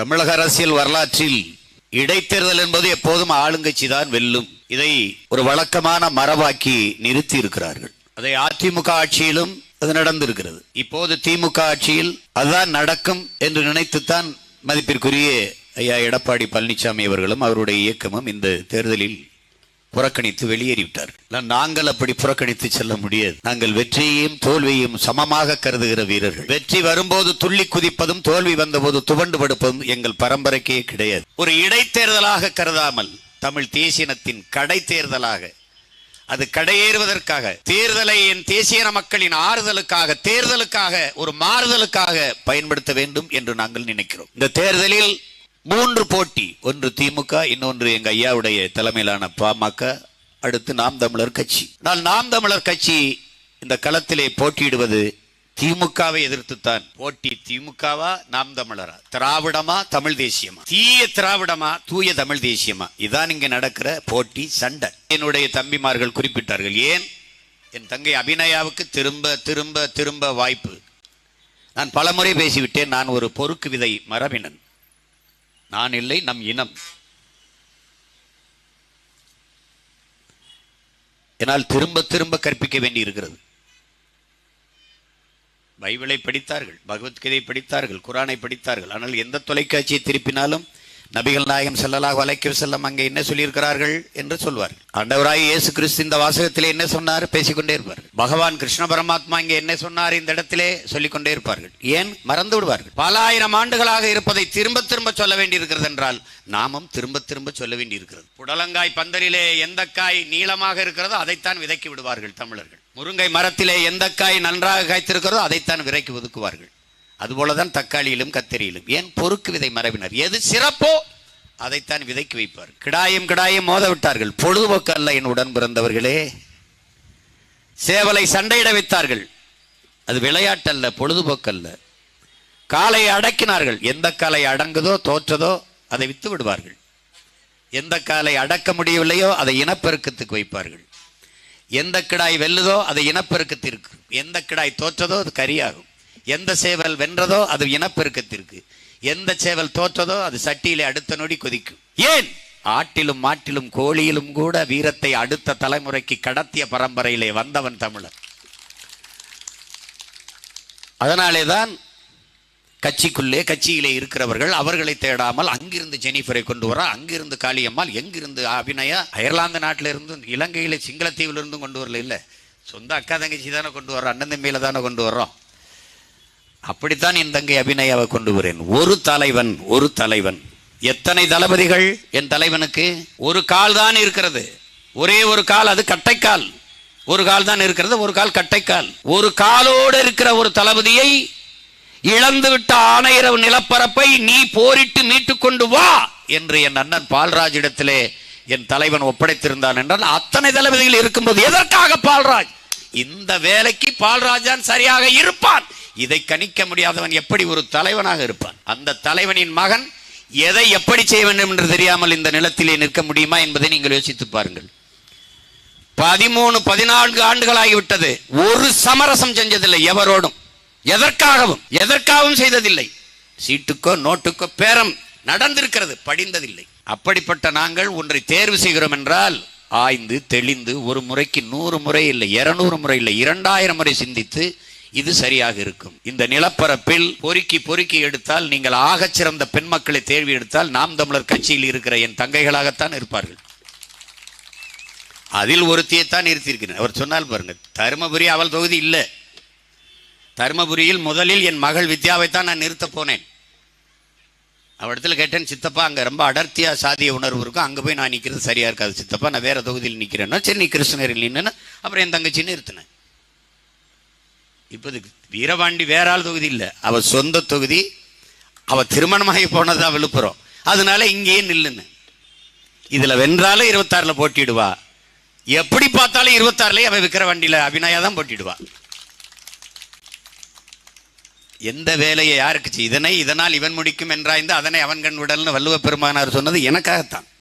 தமிழக அரசியல் வரலாற்றில் இடைத்தேர்தல் என்பது எப்போதும் ஆளுங்கட்சி தான் வெல்லும். இதை ஒரு வழக்கமான மரபாக்கி நிறுத்தி இருக்கிறார்கள் அதை அதிமுக ஆட்சியிலும் அது நடந்திருக்கிறது. இப்போது திமுக ஆட்சியில் அதுதான் நடக்கும் என்று நினைத்துத்தான் மதிப்பிற்குரிய ஐயா எடப்பாடி பழனிசாமி அவர்களும் அவருடைய இயக்கமும் இந்த தேர்தலில் புறக்கணித்து வெளியேறிவிட்டார்கள் நாங்கள் அப்படி புறக்கணித்து செல்ல முடியாது. நாங்கள் வெற்றியையும் தோல்வியையும் சமமாக கருதுகிற வீரர்கள். வெற்றி வரும்போது துள்ளி குதிப்பதும் தோல்வி வந்தபோது துவண்டு படுப்பதும் எங்கள் பரம்பரைக்கே கிடையாது. ஒரு இடைத்தேர்தலாக கருதாமல் தமிழ் தேசியனத்தின் கடை தேர்தலாக அது கடையேறுவதற்காக தேர்தலை என் தேசியன மக்களின் ஆறுதலுக்காக தேர்தலுக்காக ஒரு மாறுதலுக்காக பயன்படுத்த வேண்டும் என்று நாங்கள் நினைக்கிறோம். இந்த தேர்தலில் மூன்று போட்டி. ஒன்று திமுக இன்னொன்று எங்க ஐயாவுடைய தலைமையிலான பாமக. அடுத்து நாம் தமிழர் கட்சி. ஆனால் நாம் தமிழர் கட்சி இந்த களத்திலே போட்டியிடுவது திமுகவை எதிர்த்துத்தான். போட்டி திமுகவா நாம் தமிழரா? திராவிடமா தமிழ் தேசியமா? தீய திராவிடமா தூய தமிழ் தேசியமா? இதான் இங்க நடக்கிற போட்டி சண்டை. என்னுடைய தம்பிமார்கள் குறிப்பிட்டார்கள் ஏன்? என் தங்கை அபிநயாவுக்கு திரும்ப திரும்ப திரும்ப வாய்ப்பு. நான் பலமுறை பேசிவிட்டேன் நான் ஒரு பொறுக்கு விதை மரபினன். நான் இல்லை நம் இனம். என்னால் திரும்ப திரும்ப கற்பிக்க வேண்டி இருக்கிறது பைபிளை படித்தார்கள் பகவத்கீதை படித்தார்கள் குரானை படித்தார்கள் ஆனால் எந்த தொலைக்காட்சியை திருப்பினாலும் நபிகள் நாயகம் செல்லலாக வலைக்கு செல்லம் அங்கே என்ன சொல்லியிருக்கிறார்கள் என்று சொல்வார். ஆண்டவராய் இயேசு கிறிஸ்து இந்த வாசகத்திலே என்ன சொன்னார்? பேசிக்கொண்டே இருப்பார் பகவான் கிருஷ்ண பரமாத்மா இங்கே என்ன சொன்னார்? இந்த இடத்திலே சொல்லிக்கொண்டே இருப்பார்கள். ஏன்? மறந்து விடுவார்கள். பல ஆயிரம் ஆண்டுகளாக இருப்பதை திரும்ப திரும்ப சொல்ல வேண்டியிருக்கிறது என்றால் நாமும் திரும்ப திரும்ப சொல்ல வேண்டியிருக்கிறது. புடலங்காய் பந்தலிலே எந்த காய் நீளமாக இருக்கிறதோ அதைத்தான் விதைக்கி விடுவார்கள் தமிழர்கள். முருங்கை மரத்திலே எந்த காய் நன்றாக காய்த்திருக்கிறதோ அதைத்தான் விரைக்கு ஒதுக்குவார்கள். அதுபோலதான் தக்காளியிலும் கத்தரியிலும். ஏன்? பொறுக்கு விதை மரபினர். எது சிறப்போ அதைத்தான் விதைக்கு வைப்பார். கிடாயும் கிடாயும் மோத விட்டார்கள். பொழுதுபோக்கு அல்ல என் உடன் பிறந்தவர்களே. சேவலை சண்டையிட வைத்தார்கள். அது விளையாட்டல்ல பொழுதுபோக்கு அல்ல காலை அடக்கினார்கள். எந்த காலை அடங்குதோ தோற்றதோ அதை வித்து விடுவார்கள். எந்த காலை அடக்க முடியவில்லையோ அதை இனப்பெருக்கத்துக்கு வைப்பார்கள். எந்த கிடாய் வெல்லுதோ அதை இனப்பெருக்கத்திற்கு. எந்த கிடாய் தோற்றதோ அது கரியாகும். எந்த சேவல் வென்றதோ அது இனப்பெருக்கத்திற்கு. எந்த சேவல் தோற்றதோ அது சட்டியிலே அடுத்த நொடி கொதிக்கும். ஏன்? ஆட்டிலும் மாட்டிலும் கோழியிலும் கூட வீரத்தை அடுத்த தலைமுறைக்கு கடத்திய பரம்பரையிலே வந்தவன் தமிழன் அதனாலே தான் கட்சிக்குள்ளே கட்சியிலே இருக்கிறவர்கள் அவர்களை தேடாமல் அங்கிருந்து ஜெனிஃபரை கொண்டு வர அங்கிருந்து காளியம்மாள் எங்கிருந்து அபிநயா அயர்லாந்து நாட்டில இருந்து இலங்கையில சிங்களத்தீவுல இருந்தும் கொண்டு வரல இல்லை. சொந்த அக்கா தங்கச்சி தானே கொண்டு வர்றோம் அண்ணன் தம்பியில தானே கொண்டு வர்றோம். அப்படித்தான் என் தங்கை அபிநயாவை கொண்டு வரேன். ஒரு தலைவன் ஒரு தலைவன். எத்தனை தளபதிகள்? என் தலைவனுக்கு ஒரு கால் தான் இருக்கிறது. ஒரே ஒரு கால் அது கட்டைக்கால். ஒரு கால் தான் இருக்கிறது ஒரு கால் கட்டைக்கால். ஒரு காலோடு இருக்கிற ஒரு தளபதியை இழந்துவிட்ட ஆணையரவு நிலப்பரப்பை நீ போரிட்டு மீட்டு கொண்டு வா என்று என் அண்ணன் பால்ராஜிடத்திலே என் தலைவன் ஒப்படைத்திருந்தான் என்றால் அத்தனை தளபதிகள் இருக்கும்போது எதற்காக பால்ராஜ்? இந்த வேலைக்கு பால்ராஜான் சரியாக இருப்பான். இதை கணிக்க முடியாதவன் எப்படி ஒரு தலைவனாக இருப்பான்? அந்த தலைவனின் மகன் எதை எப்படி செய்ய வேண்டும் என்று தெரியாமல் இந்த நிலத்திலே நிற்க முடியுமா என்பதை நீங்கள் யோசித்து பாருங்கள். பதிமூணு பதினான்கு ஆண்டுகளாகிவிட்டது. ஒரு சமரசம் செஞ்சதில்லை எவரோடும். எதற்காகவும்? எதற்காகவும் செய்ததில்லை. சீட்டுக்கோ நோட்டுக்கோ பேரம் நடந்திருக்கிறது படிந்ததில்லை. அப்படிப்பட்ட நாங்கள் ஒன்றை தேர்வு செய்கிறோம் என்றால் ஆய்ந்து தெளிந்து ஒரு முறைக்கு நூறு முறை இல்லை இருநூறு முறை இல்லை இரண்டாயிரம் முறை சிந்தித்து இது சரியாக இருக்கும். இந்த நிலப்பரப்பில் பொறுக்கி பொறுக்கி எடுத்தால் நீங்கள் ஆகச் சிறந்த பெண் மக்களை தேர்வு எடுத்தால் நாம் தமிழர் கட்சியில் இருக்கிற என் தங்கைகளாகத்தான் இருப்பார்கள். அதில் ஒருத்தியைத்தான் நிறுத்தியிருக்கிறேன். அவர் சொன்னால் பாருங்க தருமபுரி அவள் தொகுதி இல்லை. தருமபுரியில் முதலில் என் மகள் வித்யாவைத்தான் நான் நிறுத்த போனேன். அவடத்துல கேட்டேன் சித்தப்பா அங்கே ரொம்ப அடர்த்தியா சாதிய உணர்வு இருக்கும் அங்கே போய் நான் நிற்கிறது சரியா இருக்காது சித்தப்பா. நான் வேற தொகுதியில் நிற்கிறேன்னா சரி நீ கிருஷ்ணகிரியில் நின்றுன்னு அப்புறம் என் தங்கச்சி நிறுத்தினேன். இப்போது வீரபாண்டி வேற ஆள் தொகுதி இல்லை. அவ சொந்த தொகுதி அவ திருமணமாகி போனதா விழுப்புரம். அதனால இங்கேயே நில்லுன்னு. இதுல வென்றாலும் இருபத்தாறுல போட்டிடுவா எப்படி பார்த்தாலும் இருபத்தாறுலயே அவ விக்கிற வண்டியில அபிநயா தான் போட்டிடுவா எந்த வேலையை யாருக்கு செய் இதனை இதனால் இவன் முடிக்கும் என்றாய்ந்து அதனை அவன் கண் விடல்னு வள்ளுவ பெருமானார் சொன்னது எனக்காகத்தான்.